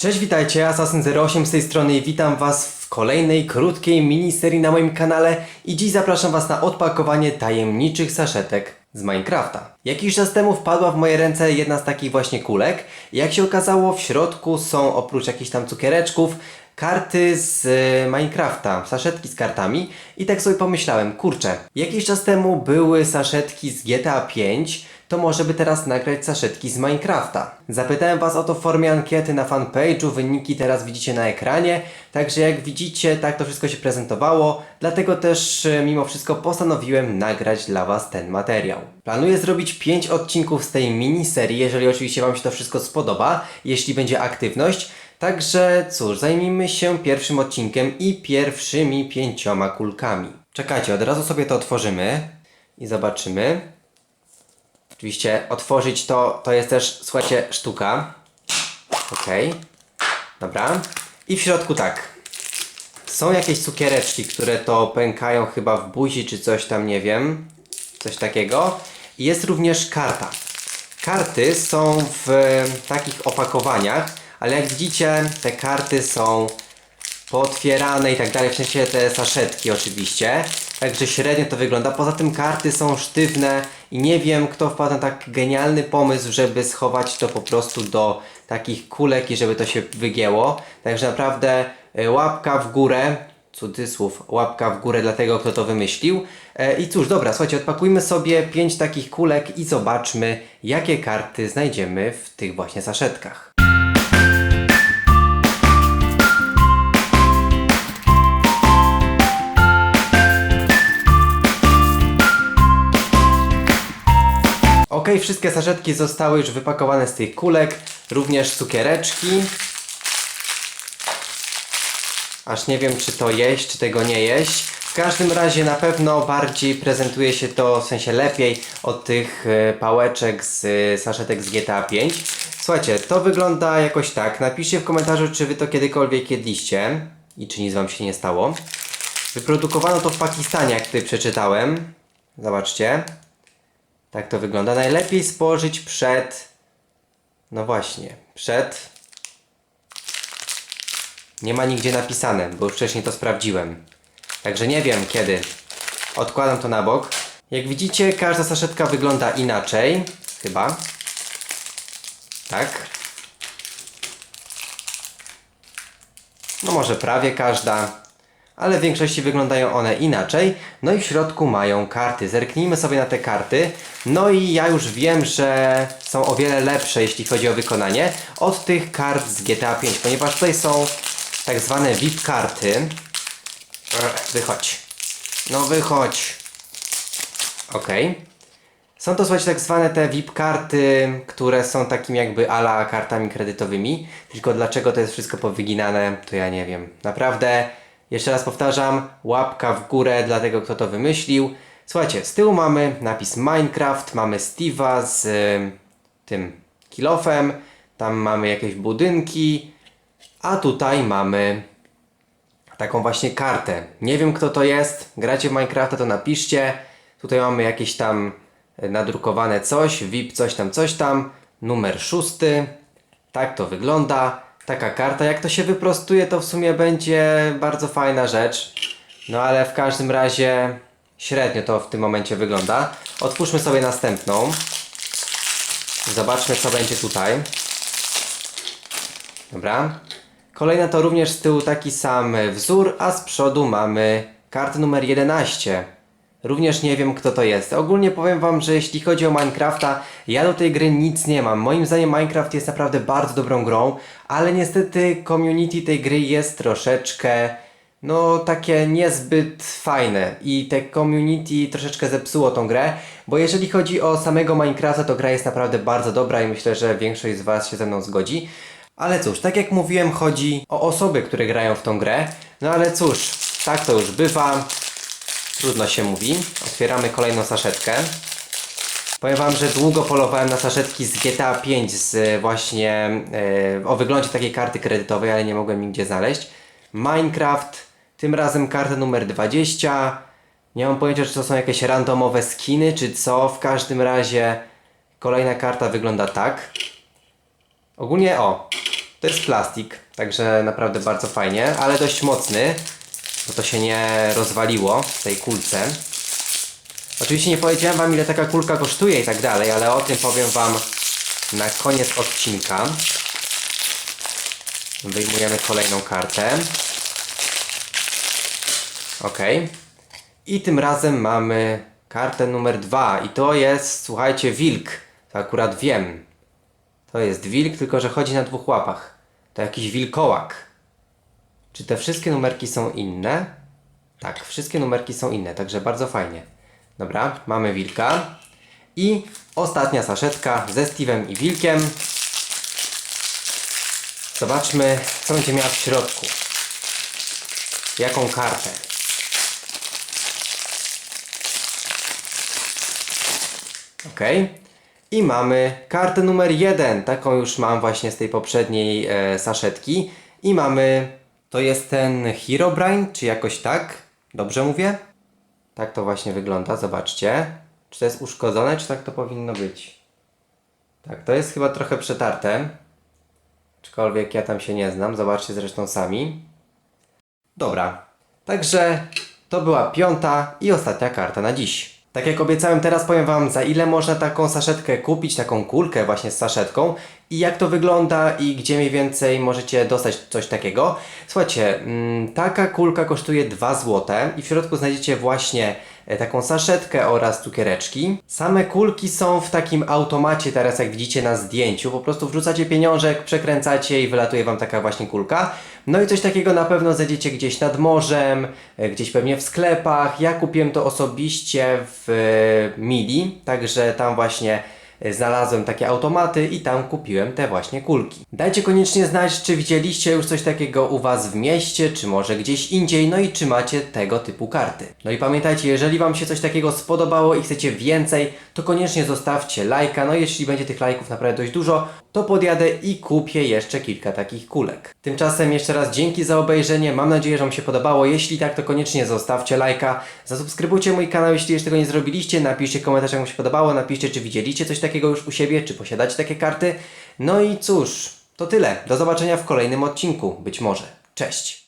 Cześć, witajcie, Assassin08 z tej strony i witam Was w kolejnej krótkiej miniserii na moim kanale i dziś zapraszam Was na odpakowanie tajemniczych saszetek z Minecrafta. Jakiś czas temu wpadła w moje ręce jedna z takich właśnie kulek jak się okazało w środku są oprócz jakichś tam cukiereczków karty z e, Minecrafta, saszetki z kartami i tak sobie pomyślałem, kurczę, jakiś czas temu były saszetki z GTA 5, to może by teraz nagrać saszetki z Minecrafta. Zapytałem Was o to w formie ankiety na fanpage'u, wyniki teraz widzicie na ekranie, także jak widzicie, tak to wszystko się prezentowało, dlatego też e, mimo wszystko postanowiłem nagrać dla Was ten materiał. Planuję zrobić 5 odcinków z tej miniserii, jeżeli oczywiście Wam się to wszystko spodoba, jeśli będzie aktywność, Także cóż, zajmijmy się pierwszym odcinkiem i pierwszymi pięcioma kulkami. Czekajcie, od razu sobie to otworzymy i zobaczymy. Oczywiście otworzyć to, to jest też, słuchajcie, sztuka. Okej. Dobra. I w środku tak. Są jakieś cukiereczki, które to pękają chyba w buzi czy coś tam, nie wiem. Coś takiego. I jest również karta. Karty są w takich opakowaniach, ale jak widzicie, te karty są pootwierane i tak dalej, w sensie te saszetki oczywiście. Także średnio to wygląda. Poza tym karty są sztywne i nie wiem kto wpadł na tak genialny pomysł, żeby schować to po prostu do takich kulek i żeby to się wygięło. Także naprawdę e, łapka w górę, cudzysłów, łapka w górę dla tego kto to wymyślił. E, I cóż, dobra, słuchajcie, odpakujmy sobie pięć takich kulek i zobaczmy jakie karty znajdziemy w tych właśnie saszetkach. Ok, wszystkie saszetki zostały już wypakowane z tych kulek, również cukiereczki. Aż nie wiem, czy to jeść, czy tego nie jeść. W każdym razie na pewno bardziej prezentuje się to, w sensie lepiej od tych e, pałeczek z e, saszetek z GTA 5. Słuchajcie, to wygląda jakoś tak. Napiszcie w komentarzu, czy wy to kiedykolwiek jedliście i czy nic wam się nie stało. Wyprodukowano to w Pakistanie, jak tutaj przeczytałem. Zobaczcie. Tak to wygląda. Najlepiej spożyć przed. No właśnie, przed. Nie ma nigdzie napisane, bo już wcześniej to sprawdziłem. Także nie wiem kiedy. Odkładam to na bok. Jak widzicie, każda saszetka wygląda inaczej. Chyba. Tak. No może prawie każda ale w większości wyglądają one inaczej. No i w środku mają karty. Zerknijmy sobie na te karty. No i ja już wiem, że są o wiele lepsze, jeśli chodzi o wykonanie, od tych kart z GTA 5, ponieważ tutaj są tak zwane VIP karty. Ech, Wychodź. No wychodź. Okej. Są to słuchajcie tak zwane te VIP karty, które są takimi jakby ala kartami kredytowymi. Tylko dlaczego to jest wszystko powyginane, to ja nie wiem. Naprawdę, jeszcze raz powtarzam, łapka w górę dla tego, kto to wymyślił. Słuchajcie, z tyłu mamy napis Minecraft, mamy Steve'a z y, tym kilofem, tam mamy jakieś budynki, a tutaj mamy taką właśnie kartę. Nie wiem kto to jest, gracie w Minecrafta to napiszcie. Tutaj mamy jakieś tam nadrukowane coś, VIP coś tam, coś tam, numer szósty. Tak to wygląda. Taka karta, jak to się wyprostuje, to w sumie będzie bardzo fajna rzecz. No ale w każdym razie średnio to w tym momencie wygląda. Otwórzmy sobie następną. Zobaczmy co będzie tutaj. Dobra. Kolejna to również z tyłu taki sam wzór, a z przodu mamy kartę numer 11. Również nie wiem kto to jest. Ogólnie powiem wam, że jeśli chodzi o Minecrafta, ja do tej gry nic nie mam. Moim zdaniem Minecraft jest naprawdę bardzo dobrą grą, ale niestety community tej gry jest troszeczkę no takie niezbyt fajne i te community troszeczkę zepsuło tą grę, bo jeżeli chodzi o samego Minecrafta, to gra jest naprawdę bardzo dobra i myślę, że większość z was się ze mną zgodzi. Ale cóż, tak jak mówiłem, chodzi o osoby, które grają w tą grę. No ale cóż, tak to już bywa. Trudno się mówi. Otwieramy kolejną saszetkę. Powiem wam, że długo polowałem na saszetki z GTA 5 z właśnie e, o wyglądzie takiej karty kredytowej, ale nie mogłem nigdzie znaleźć. Minecraft, tym razem karta numer 20. Nie mam pojęcia, czy to są jakieś randomowe skiny, czy co. W każdym razie kolejna karta wygląda tak. Ogólnie o. To jest plastik, także naprawdę bardzo fajnie, ale dość mocny, bo to się nie rozwaliło w tej kulce. Oczywiście nie powiedziałem Wam ile taka kulka kosztuje i tak dalej, ale o tym powiem Wam na koniec odcinka. Wyjmujemy kolejną kartę. Ok. I tym razem mamy kartę numer dwa i to jest, słuchajcie, wilk. To akurat wiem. To jest wilk, tylko że chodzi na dwóch łapach. To jakiś wilkołak. Czy te wszystkie numerki są inne? Tak, wszystkie numerki są inne, także bardzo fajnie. Dobra, mamy wilka. I ostatnia saszetka ze Steve'em i wilkiem. Zobaczmy, co będzie miała w środku. Jaką kartę. Ok. I mamy kartę numer jeden. Taką już mam właśnie z tej poprzedniej e, saszetki. I mamy. To jest ten Herobrine, czy jakoś tak? Dobrze mówię? Tak to właśnie wygląda, zobaczcie. Czy to jest uszkodzone, czy tak to powinno być? Tak, to jest chyba trochę przetarte. Aczkolwiek ja tam się nie znam, zobaczcie zresztą sami. Dobra, także to była piąta i ostatnia karta na dziś. Tak jak obiecałem, teraz powiem Wam za ile można taką saszetkę kupić, taką kulkę właśnie z saszetką i jak to wygląda i gdzie mniej więcej możecie dostać coś takiego. Słuchajcie, mm, taka kulka kosztuje 2 zł i w środku znajdziecie właśnie e, taką saszetkę oraz cukiereczki. Same kulki są w takim automacie teraz jak widzicie na zdjęciu, po prostu wrzucacie pieniążek, przekręcacie i wylatuje Wam taka właśnie kulka. No i coś takiego na pewno znajdziecie gdzieś nad morzem, e, gdzieś pewnie w sklepach. Ja kupiłem to osobiście w e, Mili, także tam właśnie e, znalazłem takie automaty i tam kupiłem te właśnie kulki. Dajcie koniecznie znać, czy widzieliście już coś takiego u Was w mieście, czy może gdzieś indziej, no i czy macie tego typu karty. No i pamiętajcie, jeżeli Wam się coś takiego spodobało i chcecie więcej, to koniecznie zostawcie lajka, no jeśli będzie tych lajków naprawdę dość dużo, to podjadę i kupię jeszcze kilka takich kulek. Tymczasem jeszcze raz dzięki za obejrzenie, mam nadzieję, że Wam się podobało. Jeśli tak, to koniecznie zostawcie lajka, zasubskrybujcie mój kanał, jeśli jeszcze tego nie zrobiliście, napiszcie komentarz, jak Wam się podobało, napiszcie, czy widzieliście coś takiego już u siebie, czy posiadacie takie karty. No i cóż, to tyle. Do zobaczenia w kolejnym odcinku, być może. Cześć!